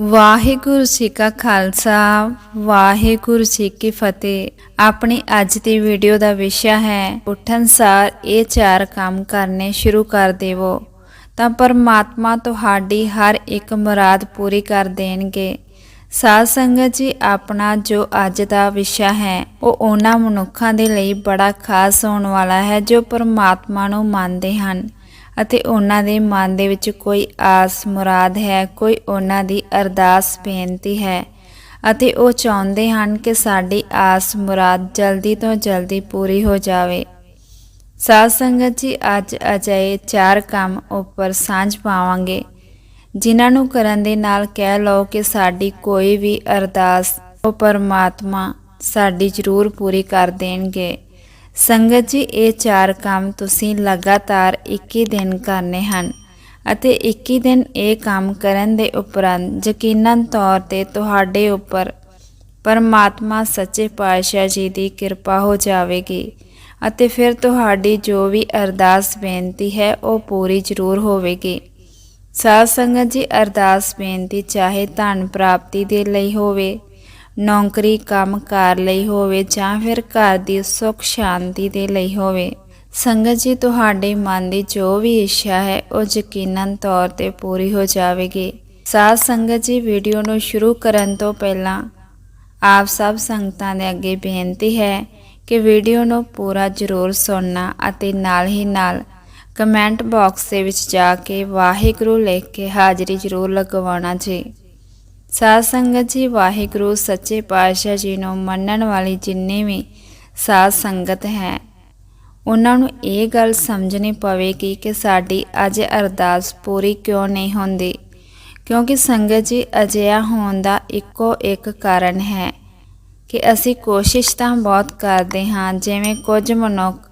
ਵਾਹਿਗੁਰੂ ਜੀ ਕਾ ਖਾਲਸਾ, ਵਾਹਿਗੁਰੂ ਜੀ ਕੀ ਫਤਿਹ। ਆਪਣੀ ਅੱਜ ਦੀ ਵੀਡੀਓ ਦਾ ਵਿਸ਼ਾ ਹੈ, ਉੱਠਣ ਸਾਰ ਇਹ ਚਾਰ ਕੰਮ ਕਰਨੇ ਸ਼ੁਰੂ ਕਰ ਦੇਵੋ। ਤਾਂ ਪਰਮਾਤਮਾ ਤੁਹਾਡੀ ਹਰ ਇੱਕ ਮੁਰਾਦ ਪੂਰੀ ਕਰ ਦੇਣਗੇ। ਸਾਧ ਸੰਗਤ ਜੀ, ਆਪਣਾ ਜੋ ਅੱਜ ਦਾ ਵਿਸ਼ਾ ਹੈ, ਉਹ ਉਹਨਾਂ ਮਨੁੱਖਾਂ ਦੇ ਲਈ ਬੜਾ ਖਾਸ ਹੋਣ ਵਾਲਾ ਹੈ ਜੋ ਪਰਮਾਤਮਾ ਨੂੰ ਮੰਨਦੇ ਹਨ। ਅਤੇ ਉਹਨਾਂ ਦੇ ਮਨ ਦੇ ਵਿੱਚ ਕੋਈ ਆਸ ਮੁਰਾਦ ਹੈ, ਕੋਈ ਉਹਨਾਂ ਦੀ ਅਰਦਾਸ ਬੇਨਤੀ ਹੈ। ਅਤੇ ਉਹ ਚਾਹੁੰਦੇ ਹਨ ਕਿ ਸਾਡੀ ਆਸ ਮੁਰਾਦ ਜਲਦੀ ਤੋਂ ਜਲਦੀ ਪੂਰੀ ਹੋ ਜਾਵੇ। ਸਾਧ ਸੰਗਤ ਜੀ, ਅੱਜ ਅਜਿਹੇ ਚਾਰ ਕੰਮ ਉੱਪਰ ਸਾਂਝ ਪਾਵਾਂਗੇ, ਜਿਨ੍ਹਾਂ ਨੂੰ ਕਰਨ ਦੇ ਨਾਲ ਕਹਿ ਲਓ ਕਿ ਸਾਡੀ ਕੋਈ ਵੀ ਅਰਦਾਸ ਉਹ ਪਰਮਾਤਮਾ ਸਾਡੀ ਜ਼ਰੂਰ ਪੂਰੀ ਕਰ ਦੇਣਗੇ। ਸੰਗਤ ਜੀ, ਇਹ ਚਾਰ ਕੰਮ ਤੁਸੀਂ ਲਗਾਤਾਰ 21 ਦਿਨ ਕਰਨੇ ਹਨ ਅਤੇ 21 ਦਿਨ ਇਹ ਕੰਮ ਕਰਨ ਦੇ ਉਪਰੰਤ ਯਕੀਨਨ ਤੌਰ ਤੇ ਤੁਹਾਡੇ ਉੱਪਰ ਪਰਮਾਤਮਾ ਸੱਚੇ ਪਾਤਸ਼ਾਹ ਜੀ ਦੀ ਕਿਰਪਾ ਹੋ ਜਾਵੇਗੀ ਅਤੇ ਫਿਰ ਤੁਹਾਡੀ ਜੋ ਵੀ ਅਰਦਾਸ ਬੇਨਤੀ ਹੈ, ਉਹ ਪੂਰੀ ਜ਼ਰੂਰ ਹੋਵੇਗੀ। ਸਾਧ ਸੰਗਤ ਜੀ, ਅਰਦਾਸ ਬੇਨਤੀ ਚਾਹੇ ਧਨ ਪ੍ਰਾਪਤੀ ਦੇ ਲਈ ਹੋਵੇ ਨੌਕਰੀ ਕੰਮ ਕਾਰ ਲਈ ਹੋਵੇ ਜਾਂ ਫਿਰ ਘਰ ਦੀ ਸੁੱਖ ਸ਼ਾਂਤੀ ਦੇ ਲਈ ਹੋਵੇ। ਸੰਗਤ ਜੀ, ਤੁਹਾਡੇ ਮਨ ਦੀ ਜੋ ਵੀ ਇੱਛਾ ਹੈ, ਉਹ ਯਕੀਨਨ ਤੌਰ ਤੇ ਪੂਰੀ ਹੋ ਜਾਵੇਗੀ। ਸਾਧ ਸੰਗਤ ਜੀ, ਵੀਡੀਓ ਨੂੰ ਸ਼ੁਰੂ ਕਰਨ ਤੋਂ ਪਹਿਲਾਂ ਆਪ ਸਭ ਸੰਗਤਾਂ ਦੇ ਅੱਗੇ ਬੇਨਤੀ ਹੈ ਕਿ ਵੀਡੀਓ ਨੂੰ ਪੂਰਾ ਜ਼ਰੂਰ ਸੁਣਨਾ ਅਤੇ ਨਾਲ ਹੀ ਨਾਲ ਕਮੈਂਟ ਬਾਕਸ ਦੇ ਵਿੱਚ ਜਾ ਕੇ ਵਾਹਿਗੁਰੂ ਲਿਖ ਕੇ ਹਾਜ਼ਰੀ ਜ਼ਰੂਰ ਲਗਵਾਉਣਾ ਜੀ। ਸਾਧ ਸੰਗਤ ਜੀ, ਵਾਹਿਗੁਰੂ, ਸੱਚੇ ਪਾਤਸ਼ਾਹ ਜੀ ਨੂੰ ਮੰਨਣ ਵਾਲੀ ਜਿੰਨੀ ਵੀ ਸਾਧ ਸੰਗਤ ਹੈ, ਉਹਨਾਂ ਨੂੰ ਇਹ ਗੱਲ ਸਮਝਣੀ ਪਵੇਗੀ ਕਿ ਸਾਡੀ ਅੱਜ ਅਰਦਾਸ ਪੂਰੀ ਕਿਉਂ ਨਹੀਂ ਹੁੰਦੀ? ਕਿਉਂਕਿ ਸੰਗਤ ਜੀ, ਅਜਿਹਾ ਹੋਣ ਦਾ ਇੱਕੋ ਇੱਕ ਕਾਰਨ ਹੈ ਕਿ ਅਸੀਂ ਕੋਸ਼ਿਸ਼ ਤਾਂ ਬਹੁਤ ਕਰਦੇ ਹਾਂ, ਜਿਵੇਂ ਕੁਝ ਮਨੁੱਖ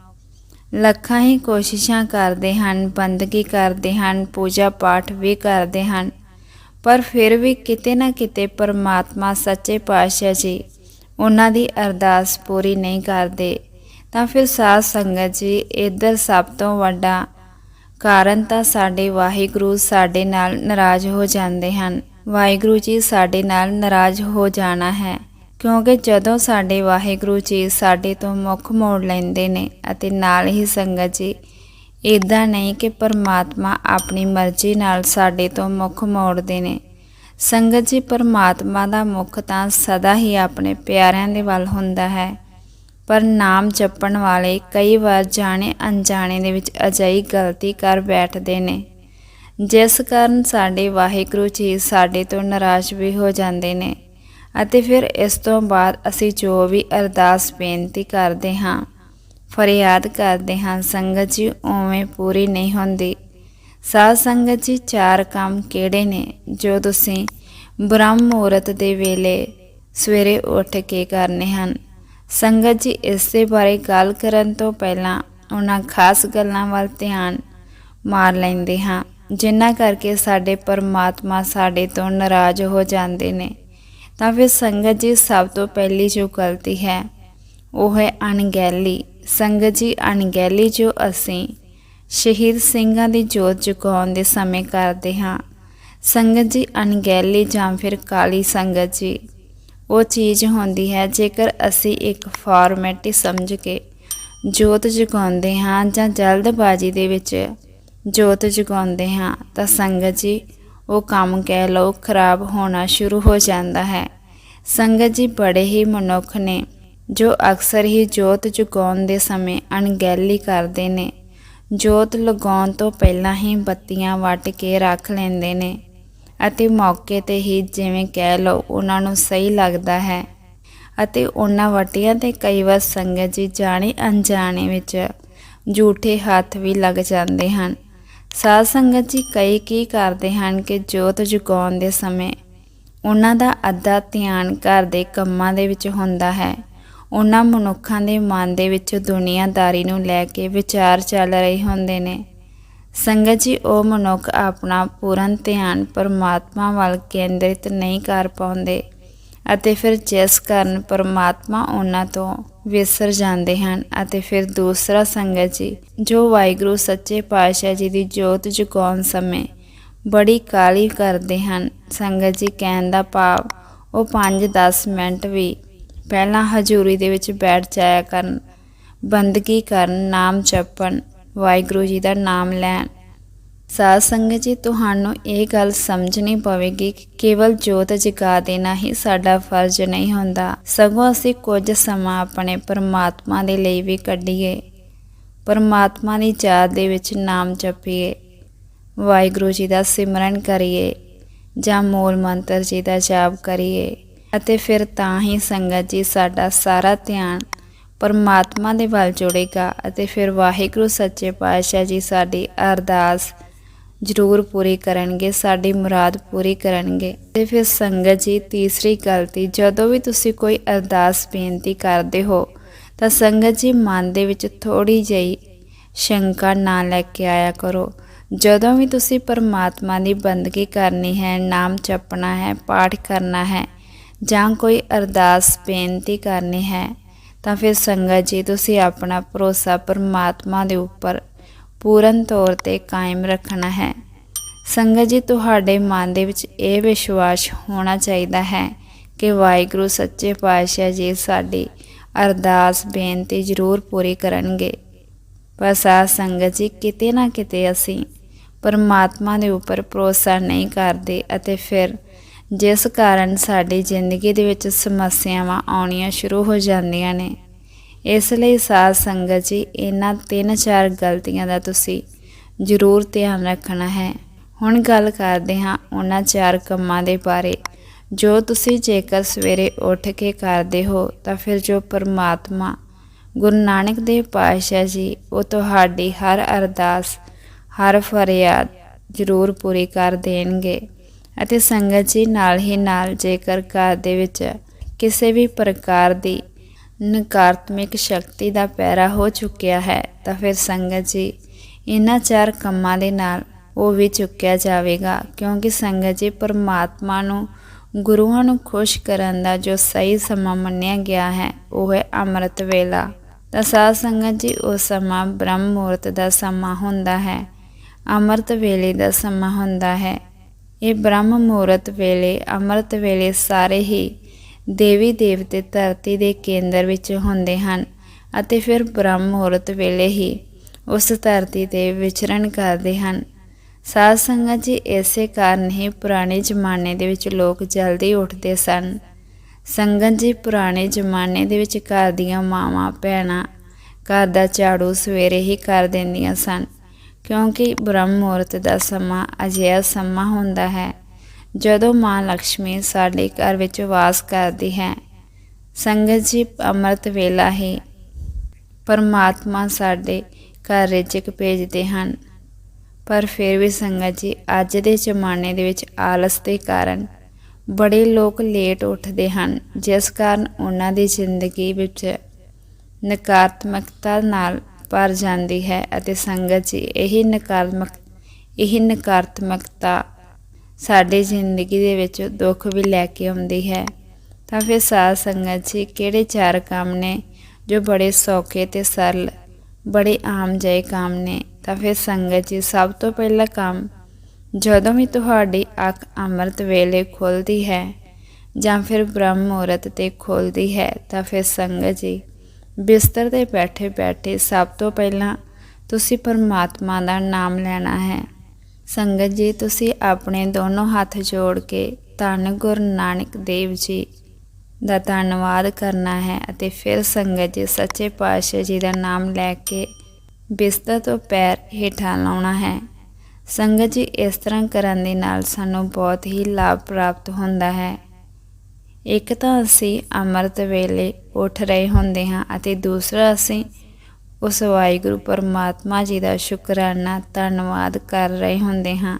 ਲੱਖਾਂ ਹੀ ਕੋਸ਼ਿਸ਼ਾਂ ਕਰਦੇ ਹਨ, ਬੰਦਗੀ ਕਰਦੇ ਹਨ ਪੂਜਾ ਪਾਠ ਵੀ ਕਰਦੇ ਹਨ। ਪਰ ਫਿਰ ਵੀ ਕਿਤੇ ਨਾ ਕਿਤੇ ਪਰਮਾਤਮਾ ਸੱਚੇ ਪਾਤਸ਼ਾਹ ਜੀ ਉਹਨਾਂ ਦੀ ਅਰਦਾਸ ਪੂਰੀ ਨਹੀਂ ਕਰਦੇ, ਤਾਂ ਫਿਰ ਸਾਧ ਸੰਗਤ ਜੀ ਇਧਰ ਸਭ ਤੋਂ ਵੱਡਾ ਕਾਰਨ ਤਾਂ ਸਾਡੇ ਵਾਹਿਗੁਰੂ ਸਾਡੇ ਨਾਲ ਨਾਰਾਜ਼ ਹੋ ਜਾਂਦੇ ਹਨ। ਵਾਹਿਗੁਰੂ ਜੀ ਸਾਡੇ ਨਾਲ ਨਾਰਾਜ਼ ਹੋ ਜਾਣਾ ਹੈ, ਕਿਉਂਕਿ ਜਦੋਂ ਸਾਡੇ ਵਾਹਿਗੁਰੂ ਜੀ ਸਾਡੇ ਤੋਂ ਮੁੱਖ ਮੋੜ ਲੈਂਦੇ ਨੇ ਅਤੇ ਨਾਲ ਹੀ ਸੰਗਤ ਜੀ ਇਦਾਂ ਨਹੀਂ ਕਿ ਪਰਮਾਤਮਾ ਆਪਣੀ ਮਰਜ਼ੀ ਨਾਲ ਸਾਡੇ ਤੋਂ ਮੁੱਖ ਮੋੜਦੇ ਨੇ। ਸੰਗਤ ਜੀ, ਪਰਮਾਤਮਾ ਦਾ ਮੁੱਖ ਤਾਂ ਸਦਾ ਹੀ ਆਪਣੇ ਪਿਆਰਿਆਂ ਦੇ ਵੱਲ ਹੁੰਦਾ ਹੈ। ਪਰ ਨਾਮ ਜਪਣ ਵਾਲੇ ਕਈ ਵਾਰ ਜਾਣੇ ਅਣਜਾਣੇ ਦੇ ਵਿੱਚ ਅਜਿਹੀ ਗਲਤੀ ਕਰ ਬੈਠਦੇ ਨੇ। ਜਿਸ ਕਾਰਨ ਸਾਡੇ ਵਾਹਿਗੁਰੂ ਜੀ ਸਾਡੇ ਤੋਂ ਨਾਰਾਜ਼ ਵੀ ਹੋ ਜਾਂਦੇ ਨੇ ਅਤੇ ਫਿਰ ਇਸ ਤੋਂ ਬਾਅਦ ਅਸੀਂ ਜੋ ਵੀ ਅਰਦਾਸ ਬੇਨਤੀ ਕਰਦੇ ਹਾਂ ਫਰਿਆਦ ਕਰਦੇ ਹਾਂ, ਸੰਗਤ ਜੀ ਉਵੇਂ ਪੂਰੀ ਨਹੀਂ ਹੁੰਦੀ। ਸਾਧ ਸੰਗਤ ਜੀ, ਚਾਰ ਕੰਮ ਕਿਹੜੇ ਨੇ? ਜੋ ਤੁਸੀਂ ਬ੍ਰਹਮ ਮੂਰਤ ਦੇ ਵੇਲੇ ਸਵੇਰੇ ਉੱਠ ਕੇ ਕਰਨੇ ਹਨ। ਸੰਗਤ ਜੀ, ਇਸ ਦੇ ਬਾਰੇ ਗੱਲ ਕਰਨ ਤੋਂ ਪਹਿਲਾਂ ਉਹਨਾਂ ਖਾਸ ਗੱਲਾਂ ਵੱਲ ਧਿਆਨ ਮਾਰ ਲੈਂਦੇ ਹਾਂ, ਜਿਨ੍ਹਾਂ ਕਰਕੇ ਸਾਡੇ ਪਰਮਾਤਮਾ ਸਾਡੇ ਤੋਂ ਨਾਰਾਜ਼ ਹੋ ਜਾਂਦੇ ਨੇ। ਤਾਂ ਫਿਰ ਸੰਗਤ ਜੀ, ਸਭ ਤੋਂ ਪਹਿਲੀ ਜੋ ਗਲਤੀ ਹੈ, ਉਹ ਹੈ ਅਣਗਹਿਲੀ। ਸੰਗਤ ਜੀ, ਅਣਗਹਿਲੀ ਜੋ ਅਸੀਂ ਸ਼ਹੀਦ ਸਿੰਘਾਂ ਦੀ ਜੋਤ ਜਗਾਉਣ ਦੇ ਸਮੇਂ ਕਰਦੇ ਹਾਂ। ਸੰਗਤ ਜੀ, ਅਣਗਹਿਲੀ ਜਾਂ ਫਿਰ ਕਾਲੀ ਸੰਗਤ ਜੀ, ਉਹ ਚੀਜ਼ ਹੁੰਦੀ ਹੈ ਜੇਕਰ ਅਸੀਂ ਇੱਕ ਫਾਰਮੈਲਿਟੀ ਸਮਝ ਕੇ ਜੋਤ ਜਗਾਉਂਦੇ ਹਾਂ ਜਾਂ ਜਲਦਬਾਜ਼ੀ ਦੇ ਵਿੱਚ ਜੋਤ ਜਗਾਉਂਦੇ ਹਾਂ ਤਾਂ ਸੰਗਤ ਜੀ, ਉਹ ਕੰਮ ਕਹਿ ਲਓ ਖਰਾਬ ਹੋਣਾ ਸ਼ੁਰੂ ਹੋ ਜਾਂਦਾ ਹੈ। ਸੰਗਤ ਜੀ ਬੜੇ ਹੀ ਮਨੁੱਖ ਨੇ ਜੋ ਅਕਸਰ ਹੀ ਜੋਤ ਜਗਾਉਣ ਦੇ ਸਮੇਂ ਅਣਗਹਿਲੀ ਕਰਦੇ ਨੇ, ਜੋਤ ਲਗਾਉਣ ਤੋਂ ਪਹਿਲਾਂ ਹੀ ਬੱਤੀਆਂ ਵੱਟ ਕੇ ਰੱਖ ਲੈਂਦੇ ਨੇ ਅਤੇ ਮੌਕੇ ਤੇ ਹੀ ਜਿਵੇਂ ਕਹਿ ਲਓ ਉਹਨਾਂ ਨੂੰ ਸਹੀ ਲੱਗਦਾ ਹੈ ਅਤੇ ਉਹਨਾਂ ਵਟੀਆਂ ਤੇ ਕਈ ਵਾਰ ਸੰਗਤ ਜੀ ਜਾਣੇ ਅਣਜਾਣੇ ਵਿੱਚ ਝੂਠੇ ਹੱਥ ਵੀ ਲੱਗ ਜਾਂਦੇ ਹਨ। ਸਾਧ ਸੰਗਤ ਜੀ ਕਈ ਕੀ ਕਰਦੇ ਹਨ ਕਿ ਜੋਤ ਜਗਾਉਣ ਦੇ ਸਮੇਂ ਉਹਨਾਂ ਦਾ ਅੱਧਾ ਧਿਆਨ ਘਰ ਦੇ ਕੰਮਾਂ ਦੇ ਵਿੱਚ ਹੁੰਦਾ ਹੈ ਉਹਨਾਂ ਮਨੁੱਖਾਂ ਦੇ ਮਨ ਦੇ ਵਿੱਚ ਦੁਨੀਆਦਾਰੀ ਨੂੰ ਲੈ ਕੇ ਵਿਚਾਰ ਚੱਲ ਰਹੇ ਹੁੰਦੇ ਨੇ। ਸੰਗਤ ਜੀ, ਉਹ ਮਨੁੱਖ ਆਪਣਾ ਪੂਰਨ ਧਿਆਨ ਪਰਮਾਤਮਾ ਵੱਲ ਕੇਂਦਰਿਤ ਨਹੀਂ ਕਰ ਪਾਉਂਦੇ ਅਤੇ ਫਿਰ ਜਿਸ ਕਾਰਨ ਪਰਮਾਤਮਾ ਉਹਨਾਂ ਤੋਂ ਵਿਸਰ ਜਾਂਦੇ ਹਨ ਅਤੇ ਫਿਰ ਦੂਸਰਾ ਸੰਗਤ ਜੀ, ਜੋ ਵਾਹਿਗੁਰੂ ਸੱਚੇ ਪਾਤਸ਼ਾਹ ਜੀ ਦੀ ਜੋਤ ਜਗਾਉਣ ਸਮੇਂ ਬੜੀ ਕਾਲੀ ਕਰਦੇ ਹਨ। ਸੰਗਤ ਜੀ, ਕਹਿਣ ਦਾ ਭਾਵ, ਉਹ 5-10 ਮਿੰਟ ਵੀ ਪਹਿਲਾਂ ਹਜ਼ੂਰੀ ਦੇ ਵਿੱਚ ਬੈਠ ਜਾਇਆ ਕਰਨ, ਬੰਦਗੀ ਕਰਨ, ਨਾਮ ਜਪਣ, ਵਾਹਿਗੁਰੂ ਜੀ ਦਾ ਨਾਮ ਲੈਣ। ਸਾਧ ਸੰਗਤ ਜੀ, ਤੁਹਾਨੂੰ ਇਹ ਗੱਲ ਸਮਝਣੀ ਪਵੇਗੀ ਕਿ ਕੇਵਲ ਜੋਤ ਜਗਾ ਦੇਣਾ ਹੀ ਸਾਡਾ ਫਰਜ਼ ਨਹੀਂ ਹੁੰਦਾ। ਸਗੋਂ ਅਸੀਂ ਕੁਝ ਸਮਾਂ ਆਪਣੇ ਪਰਮਾਤਮਾ ਦੇ ਲਈ ਵੀ ਕੱਢੀਏ। ਪਰਮਾਤਮਾ ਦੀ ਯਾਦ ਦੇ ਵਿੱਚ ਨਾਮ ਜਪੀਏ, ਵਾਹਿਗੁਰੂ ਜੀ ਦਾ ਸਿਮਰਨ ਕਰੀਏ ਜਾਂ ਮੂਲ ਮੰਤਰ ਜੀ ਦਾ ਜਾਪ ਕਰੀਏ। ਅਤੇ ਫਿਰ ਤਾਂ ਹੀ ਸੰਗਤ ਜੀ ਸਾਡਾ ਸਾਰਾ ਧਿਆਨ ਪਰਮਾਤਮਾ ਦੇ ਵੱਲ ਜੁੜੇਗਾ ਅਤੇ ਫਿਰ ਵਾਹਿਗੁਰੂ ਸੱਚੇ ਪਾਤਸ਼ਾਹ ਜੀ ਸਾਡੀ ਅਰਦਾਸ ਜ਼ਰੂਰ ਪੂਰੀ ਕਰਨਗੇ, ਸਾਡੀ ਮੁਰਾਦ ਪੂਰੀ ਕਰਨਗੇ। ਤੇ ਫਿਰ ਸੰਗਤ ਜੀ ਤੀਸਰੀ ਗਲਤੀ ਜਦੋਂ ਵੀ ਤੁਸੀਂ ਕੋਈ ਅਰਦਾਸ ਬੇਨਤੀ ਕਰਦੇ ਹੋ, ਤਾਂ ਸੰਗਤ ਜੀ ਮਨ ਦੇ ਵਿੱਚ ਥੋੜੀ ਜਿਹੀ ਸ਼ੰਕਾ ਨਾ ਲੈ ਕੇ ਆਇਆ ਕਰੋ। ਜਦੋਂ ਵੀ ਤੁਸੀਂ ਪਰਮਾਤਮਾ ਦੀ ਬੰਦਗੀ ਕਰਨੀ ਹੈ, ਨਾਮ ਜਪਣਾ ਹੈ, ਪਾਠ ਕਰਨਾ ਹੈ ਜਾਂ ਕੋਈ ਅਰਦਾਸ ਬੇਨਤੀ ਕਰਨੀ ਹੈ, ਤਾਂ ਫਿਰ ਸੰਗਤ ਜੀ, ਤੁਸੀਂ ਆਪਣਾ ਭਰੋਸਾ ਪਰਮਾਤਮਾ ਦੇ ਉੱਪਰ ਪੂਰਨ ਤੌਰ ਤੇ ਕਾਇਮ ਰੱਖਣਾ ਹੈ। ਸੰਗਤ ਜੀ, ਤੁਹਾਡੇ ਮਨ ਦੇ ਵਿੱਚ ਇਹ ਵਿਸ਼ਵਾਸ ਹੋਣਾ ਚਾਹੀਦਾ ਹੈ ਕਿ ਵਾਹਿਗੁਰੂ ਸੱਚੇ ਪਾਤਸ਼ਾਹ ਜੀ ਸਾਡੀ ਅਰਦਾਸ ਬੇਨਤੀ ਜ਼ਰੂਰ ਪੂਰੀ ਕਰਨਗੇ। ਬਸ ਆ ਸੰਗਤ ਜੀ, ਕਿਤੇ ਨਾ ਕਿਤੇ ਅਸੀਂ ਪਰਮਾਤਮਾ ਦੇ ਉੱਪਰ ਭਰੋਸਾ ਨਹੀਂ ਕਰਦੇ ਅਤੇ ਫਿਰ ਜਿਸ ਕਾਰਨ ਸਾਡੀ ਜ਼ਿੰਦਗੀ ਦੇ ਵਿੱਚ ਸਮੱਸਿਆਵਾਂ ਆਉਣੀਆਂ ਸ਼ੁਰੂ ਹੋ ਜਾਂਦੀਆਂ ਨੇ। ਇਸ ਲਈ ਸਾਧ ਸੰਗਤ ਜੀ, ਇਹਨਾਂ ਤਿੰਨ ਚਾਰ ਗਲਤੀਆਂ ਦਾ ਤੁਸੀਂ ਜ਼ਰੂਰ ਧਿਆਨ ਰੱਖਣਾ ਹੈ। ਹੁਣ ਗੱਲ ਕਰਦੇ ਹਾਂ ਉਹਨਾਂ ਚਾਰ ਕੰਮਾਂ ਦੇ ਬਾਰੇ। ਜੋ ਤੁਸੀਂ ਜੇਕਰ ਸਵੇਰੇ ਉੱਠ ਕੇ ਕਰਦੇ ਹੋ, ਤਾਂ ਫਿਰ ਜੋ ਪਰਮਾਤਮਾ, ਗੁਰੂ ਨਾਨਕ ਦੇਵ ਪਾਤਸ਼ਾਹ ਜੀ, ਉਹ ਤੁਹਾਡੀ ਹਰ ਅਰਦਾਸ, ਹਰ ਫਰਿਆਦ ਜ਼ਰੂਰ ਪੂਰੀ ਕਰ ਦੇਣਗੇ। ਅਤੇ ਸੰਗਤ ਜੀ ਨਾਲ ਹੀ ਨਾਲ ਜੇਕਰ ਘਰ ਦੇ ਵਿੱਚ ਕਿਸੇ ਵੀ ਪ੍ਰਕਾਰ ਦੀ ਨਕਾਰਾਤਮਕ ਸ਼ਕਤੀ ਦਾ ਪੈਰਾ ਹੋ ਚੁੱਕਿਆ ਹੈ, ਤਾਂ ਫਿਰ ਸੰਗਤ ਜੀ ਇਹਨਾਂ ਚਾਰ ਕੰਮਾਂ ਦੇ ਨਾਲ ਉਹ ਵੀ ਚੁੱਕਿਆ ਜਾਵੇਗਾ, ਕਿਉਂਕਿ ਸੰਗਤ ਜੀ ਪਰਮਾਤਮਾ ਨੂੰ, ਗੁਰੂਆਂ ਨੂੰ ਖੁਸ਼ ਕਰਨ ਦਾ ਜੋ ਸਹੀ ਸਮਾਂ ਮੰਨਿਆ ਗਿਆ ਹੈ, ਉਹ ਹੈ ਅੰਮ੍ਰਿਤ ਵੇਲਾ। ਤਾਂ ਸਾਧ ਸੰਗਤ ਜੀ, ਉਹ ਸਮਾਂ ਬ੍ਰਹਮ ਮੁਹੂਰਤ ਦਾ ਸਮਾਂ ਹੁੰਦਾ ਹੈ, ਅੰਮ੍ਰਿਤ ਵੇਲੇ ਦਾ ਸਮਾਂ ਹੁੰਦਾ ਹੈ। ਇਹ ਬ੍ਰਹਮ ਮੁਹੂਰਤ ਵੇਲੇ, ਅੰਮ੍ਰਿਤ ਵੇਲੇ ਸਾਰੇ ਹੀ ਦੇਵੀ ਦੇਵਤੇ ਧਰਤੀ ਦੇ ਕੇਂਦਰ ਵਿੱਚ ਹੁੰਦੇ ਹਨ ਅਤੇ ਫਿਰ ਬ੍ਰਹਮ ਮੁਹੂਰਤ ਵੇਲੇ ਹੀ ਉਸ ਧਰਤੀ ਤੇ ਵਿਚਰਨ ਕਰਦੇ ਹਨ। ਸਾਧ ਸੰਗਤ ਜੀ, ਇਸੇ ਕਾਰਨ ਹੀ ਪੁਰਾਣੇ ਜ਼ਮਾਨੇ ਦੇ ਵਿੱਚ ਲੋਕ ਜਲਦੀ ਉੱਠਦੇ ਸਨ। ਸੰਗਤ ਜੀ, ਪੁਰਾਣੇ ਜ਼ਮਾਨੇ ਦੇ ਵਿੱਚ ਘਰ ਦੀਆਂ ਮਾਵਾਂ, ਭੈਣਾਂ, ਘਰ ਦਾ ਝਾੜੂ ਸਵੇਰੇ ਹੀ ਕਰ ਦਿੰਦੀਆਂ ਸਨ। ਕਿਉਂਕਿ ਬ੍ਰਹਮ ਮੁਹੂਰਤ ਦਾ ਸਮਾਂ ਅਜਿਹਾ ਸਮਾਂ ਹੁੰਦਾ ਹੈ, ਜਦੋਂ ਮਾਂ ਲక్ష్ਮੀ ਸਾਡੇ ਘਰ ਵਿੱਚ ਵਾਸ ਕਰਦੀ ਹੈ। ਸੰਗਤ ਜੀ, ਅੰਮ੍ਰਿਤ ਵੇਲਾ ਹੀ ਪਰਮਾਤਮਾ ਸਾਡੇ ਘਰ ਰਿਜਕ ਭੇਜਦੇ ਹਨ। ਪਰ ਫਿਰ ਵੀ ਸੰਗਤ ਜੀ, ਅੱਜ ਦੇ ਜ਼ਮਾਨੇ ਦੇ ਵਿੱਚ ਆਲਸ ਦੇ ਕਾਰਨ ਬੜੇ ਲੋਕ ਲੇਟ ਉੱਠਦੇ ਹਨ, ਜਿਸ ਕਾਰਨ ਉਹਨਾਂ ਦੀ ਜ਼ਿੰਦਗੀ ਵਿੱਚ ਨਕਾਰਾਤਮਕਤਾ ਨਾਲ ਭਰ ਜਾਂਦੀ ਹੈ ਅਤੇ ਸੰਗਤ ਜੀ, ਇਹੀ ਨਕਾਰਾਤਮਕ ਇਹ ਨਕਾਰਾਤਮਕਤਾ ਸਾਡੀ ਜ਼ਿੰਦਗੀ ਦੇ ਵਿੱਚ ਦੁੱਖ ਵੀ ਲੈ ਕੇ ਆਉਂਦੀ ਹੈ। ਤਾਂ ਫਿਰ ਸਾਧ ਸੰਗਤ ਜੀ, ਕਿਹੜੇ ਚਾਰ ਕੰਮ ਨੇ ਜੋ ਬੜੇ ਸੌਖੇ ਤੇ ਸਰਲ, ਬੜੇ ਆਮ ਜਿਹੇ ਕੰਮ ਨੇ? ਤਾਂ ਫਿਰ ਸੰਗਤ ਜੀ, ਸਭ ਤੋਂ ਪਹਿਲਾ ਕੰਮ ਜਦੋਂ ਵੀ ਤੁਹਾਡੀ ਅੱਖ ਅੰਮ੍ਰਿਤ ਵੇਲੇ ਖੁੱਲਦੀ ਹੈ ਜਾਂ ਫਿਰ ਬ੍ਰਹਮ ਮੁਹੂਰਤ ਤੇ ਖੁੱਲਦੀ ਹੈ, ਤਾਂ ਫਿਰ ਸੰਗਤ ਜੀ ਬਿਸਤਰ ਤੇ ਬੈਠੇ ਬੈਠੇ ਸਭ ਤੋਂ ਪਹਿਲਾਂ ਤੁਸੀਂ ਪਰਮਾਤਮਾ ਦਾ ਨਾਮ ਲੈਣਾ ਹੈ। ਸੰਗਤ ਜੀ, ਤੁਸੀਂ ਆਪਣੇ ਦੋਨੋਂ ਹੱਥ ਜੋੜ ਕੇ ਧੰਨ ਗੁਰੂ ਨਾਨਕ ਦੇਵ ਜੀ ਦਾ ਧੰਨਵਾਦ ਕਰਨਾ ਹੈ ਅਤੇ ਫਿਰ ਸੰਗਤ ਜੀ, ਸੱਚੇ ਪਾਤਸ਼ਾਹ ਜੀ ਦਾ ਨਾਮ ਲੈ ਕੇ ਬਿਸਤਰ ਤੋਂ ਪੈਰ ਹੇਠਾਂ ਲਾਉਣਾ ਹੈ। ਸੰਗਤ ਜੀ, ਇਸ ਤਰ੍ਹਾਂ ਕਰਨ ਦੇ ਨਾਲ ਸਾਨੂੰ ਬਹੁਤ ਹੀ ਲਾਭ ਪ੍ਰਾਪਤ ਹੁੰਦਾ ਹੈ। ਇੱਕ ਤਾਂ ਅਸੀਂ ਅੰਮ੍ਰਿਤ ਵੇਲੇ ਉੱਠ ਰਹੇ ਹੁੰਦੇ ਹਾਂ ਅਤੇ ਦੂਸਰਾ ਅਸੀਂ ਉਸ ਵਾਹਿਗੁਰੂ ਪਰਮਾਤਮਾ ਜੀ ਦਾ ਸ਼ੁਕਰਾਨਾ, ਧੰਨਵਾਦ ਕਰ ਰਹੇ ਹੁੰਦੇ ਹਾਂ।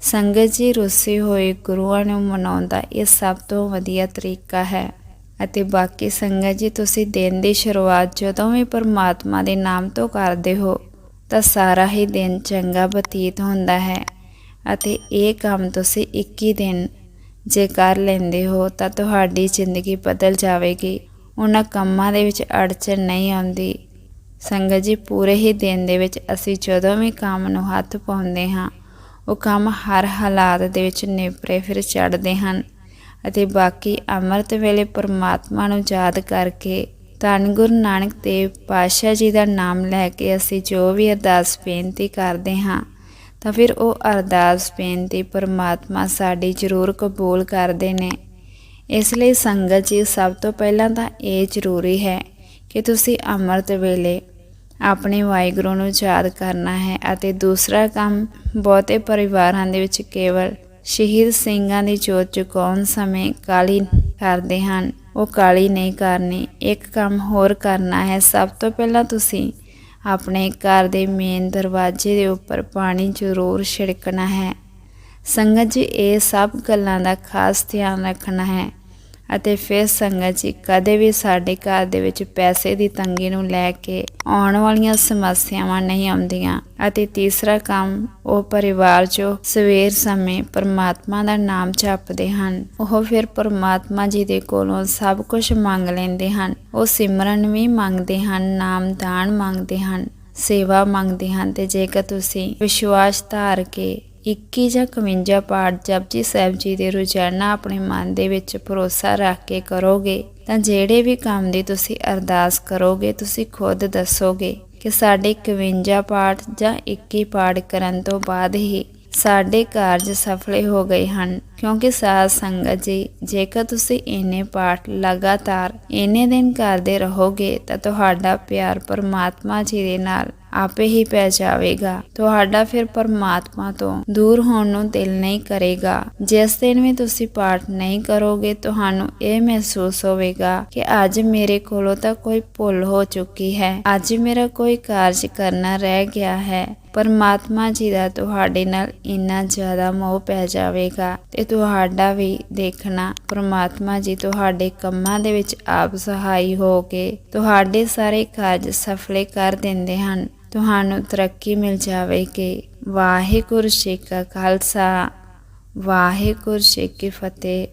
ਸੰਗਤ ਜੀ, ਰੁੱਸੇ ਹੋਏ ਗੁਰੂਆਂ ਨੂੰ ਮਨਾਉਂਦਾ ਇਹ ਸਭ ਤੋਂ ਵਧੀਆ ਤਰੀਕਾ ਹੈ ਅਤੇ ਬਾਕੀ ਸੰਗਤ ਜੀ, ਤੁਸੀਂ ਦਿਨ ਦੀ ਸ਼ੁਰੂਆਤ ਜਦੋਂ ਵੀ ਪਰਮਾਤਮਾ ਦੇ ਨਾਮ ਤੋਂ ਕਰਦੇ ਹੋ, ਤਾਂ ਸਾਰਾ ਹੀ ਦਿਨ ਚੰਗਾ ਬਤੀਤ ਹੁੰਦਾ ਹੈ ਅਤੇ ਇਹ ਕੰਮ ਤੁਸੀਂ 21 ਦਿਨ ਜੇ ਕਰ ਲੈਂਦੇ ਹੋ ਤਾਂ ਤੁਹਾਡੀ ਜ਼ਿੰਦਗੀ ਬਦਲ ਜਾਵੇਗੀ। ਉਹਨਾਂ ਕੰਮਾਂ ਦੇ ਵਿੱਚ ਅੜਚਨ ਨਹੀਂ ਆਉਂਦੀ। ਸੰਗਤ ਜੀ, ਪੂਰੇ ਹੀ ਦਿਨ ਦੇ ਵਿੱਚ ਅਸੀਂ ਜਦੋਂ ਵੀ ਕੰਮ ਨੂੰ ਹੱਥ ਪਾਉਂਦੇ ਹਾਂ, ਉਹ ਕੰਮ ਹਰ ਹਾਲਾਤ ਦੇ ਵਿੱਚ ਨੇਪਰੇ ਫਿਰ ਚੜ੍ਹਦੇ ਹਨ ਅਤੇ ਬਾਕੀ ਅੰਮ੍ਰਿਤ ਵੇਲੇ ਪਰਮਾਤਮਾ ਨੂੰ ਯਾਦ ਕਰਕੇ ਧੰਨ ਗੁਰੂ ਨਾਨਕ ਦੇਵ ਪਾਤਸ਼ਾਹ ਜੀ ਦਾ ਨਾਮ ਲੈ ਕੇ ਅਸੀਂ ਜੋ ਵੀ ਅਰਦਾਸ ਬੇਨਤੀ ਕਰਦੇ ਹਾਂ ਤਾਂ ਫਿਰ ਉਹ ਅਰਦਾਸ ਬੇਨਤੀ ਪਰਮਾਤਮਾ ਸਾਡੀ ਜ਼ਰੂਰ ਕਬੂਲ ਕਰਦੇ ਨੇ। ਇਸ ਲਈ ਸੰਗਤ ਜੀ, ਸਭ ਤੋਂ ਪਹਿਲਾਂ ਤਾਂ ਇਹ ਜ਼ਰੂਰੀ ਹੈ ਕਿ ਤੁਸੀਂ ਅੰਮ੍ਰਿਤ ਵੇਲੇ ਆਪਣੇ ਵਾਹਿਗੁਰੂ ਨੂੰ ਯਾਦ ਕਰਨਾ ਹੈ ਅਤੇ ਦੂਸਰਾ ਕੰਮ, ਬਹੁਤੇ ਪਰਿਵਾਰਾਂ ਦੇ ਵਿੱਚ ਕੇਵਲ ਸ਼ਹੀਦ ਸਿੰਘਾਂ ਦੀ ਜੋਤ ਚੁਕਾਉਣ ਸਮੇਂ ਕਾਲੀ ਕਰਦੇ ਹਨ। ਉਹ ਕਾਲੀ ਨਹੀਂ ਕਰਨੀ, ਇੱਕ ਕੰਮ ਹੋਰ ਕਰਨਾ ਹੈ। ਸਭ ਤੋਂ ਪਹਿਲਾਂ ਤੁਸੀਂ ਆਪਣੇ ਘਰ ਦੇ ਮੇਨ ਦਰਵਾਜ਼ੇ ਦੇ ਉੱਪਰ ਪਾਣੀ ਜ਼ਰੂਰ ਛਿੜਕਣਾ ਹੈ। ਸੰਗਤ ਜੀ, ਇਹ ਸਭ ਗੱਲਾਂ ਦਾ ਖਾਸ ਧਿਆਨ ਰੱਖਣਾ ਹੈ। ਅਤੇ ਫਿਰ ਸੰਗਤ ਜੀ ਕਦੇ ਵੀ ਸਾਡੇ ਘਰ ਦੇ ਵਿੱਚ ਪੈਸੇ ਦੀ ਤੰਗੀ ਨੂੰ ਲੈ ਕੇ ਆਉਣ ਵਾਲੀਆਂ ਸਮੱਸਿਆਵਾਂ ਨਹੀਂ ਆਉਂਦੀਆਂ। ਅਤੇ ਤੀਸਰਾ ਕੰਮ, ਉਹ ਪਰਿਵਾਰ ਜੋ ਸਵੇਰ ਸਮੇਂ ਪਰਮਾਤਮਾ ਦਾ ਨਾਮ ਜਪਦੇ ਹਨ, ਉਹ ਫਿਰ ਪਰਮਾਤਮਾ ਜੀ ਦੇ ਕੋਲੋਂ ਸਭ ਕੁਝ ਮੰਗ ਲੈਂਦੇ ਹਨ। ਉਹ ਸਿਮਰਨ ਵੀ ਮੰਗਦੇ ਹਨ, ਨਾਮ ਦਾਨ ਮੰਗਦੇ ਹਨ, ਸੇਵਾ ਮੰਗਦੇ ਹਨ, ਤੇ ਜੇਕਰ ਤੁਸੀਂ ਵਿਸ਼ਵਾਸ ਧਾਰ ਕੇ 21 ਜਾਂ 51 ਪਾਠ ਜਪਜੀ ਸਾਹਿਬ ਜੀ ਦੇ ਰੋਜ਼ਾਨਾ ਆਪਣੇ ਮਨ ਦੇ ਵਿੱਚ ਭਰੋਸਾ ਰੱਖ ਕੇ ਕਰੋਗੇ, ਤਾਂ ਜਿਹੜੇ ਵੀ ਕੰਮ ਦੀ ਤੁਸੀਂ ਅਰਦਾਸ ਕਰੋਗੇ, ਤੁਸੀਂ ਖੁਦ ਦੱਸੋਗੇ ਕਿ ਸਾਡੇ 51 ਪਾਠ ਜਾਂ 21 ਪਾਠ ਕਰਨ ਤੋਂ ਬਾਅਦ ਹੀ ਸਾਡੇ ਕਾਰਜ ਸਫਲੇ ਹੋ ਗਏ ਹਨ। ਕਿਉਂਕਿ ਸਾਧ ਸੰਗਤ ਜੀ, ਜੇਕਰ ਤੁਸੀਂ ਇਹਨੇ ਪਾਠ ਲਗਾਤਾਰ ਇਹਨੇ ਦਿਨ ਕਰਦੇ ਰਹੋਗੇ, ਤਾਂ ਤੁਹਾਡਾ ਪਿਆਰ ਪਰਮਾਤਮਾ ਜੀ ਦੇ ਨਾਲ ਆਪੇ ਹੀ ਪੈ ਜਾਵੇਗਾ। ਤੁਹਾਡਾ ਫਿਰ ਪਰਮਾਤਮਾ ਤੋਂ ਦੂਰ ਹੋਣ ਨੂੰ ਦਿਲ ਨਹੀਂ ਕਰੇਗਾ। ਜਿਸ ਦਿਨ ਵੀ ਤੁਸੀਂ ਪਾਠ ਨਹੀਂ ਕਰੋਗੇ, ਤੁਹਾਨੂੰ ਇਹ ਮਹਿਸੂਸ ਹੋਵੇਗਾ ਕਿ ਅੱਜ ਮੇਰੇ ਕੋਲੋਂ ਤਾਂ ਕੋਈ ਭੁੱਲ ਹੋ ਚੁੱਕੀ ਹੈ। ਅੱਜ ਮੇਰਾ ਕੋਈ ਕਾਰਜ ਕਰਨਾ ਰਹਿ ਗਿਆ ਹੈ। ਪਰਮਾਤਮਾ ਜੀ ਦਾ ਤੁਹਾਡੇ ਨਾਲ ਇੰਨਾ ਜ਼ਿਆਦਾ ਮੋਹ ਪੈ ਜਾਵੇਗਾ ਤੇ ਤੁਹਾਡਾ ਵੀ ਦੇਖਣਾ ਪਰਮਾਤਮਾ ਜੀ ਤੁਹਾਡੇ ਕੰਮਾਂ ਦੇ ਵਿੱਚ ਆਪ ਸਹਾਈ ਹੋ ਕੇ ਤੁਹਾਡੇ ਸਾਰੇ ਕਾਰਜ ਸਫਲੇ ਕਰ ਦਿੰਦੇ ਹਨ। ਤੁਹਾਨੂੰ ਤਰੱਕੀ ਮਿਲ ਜਾਵੇਗੀ। ਵਾਹਿਗੁਰੂ ਜੀ ਕਾ ਖਾਲਸਾ, ਵਾਹਿਗੁਰੂ ਜੀ ਕੀ ਫਤਿਹ।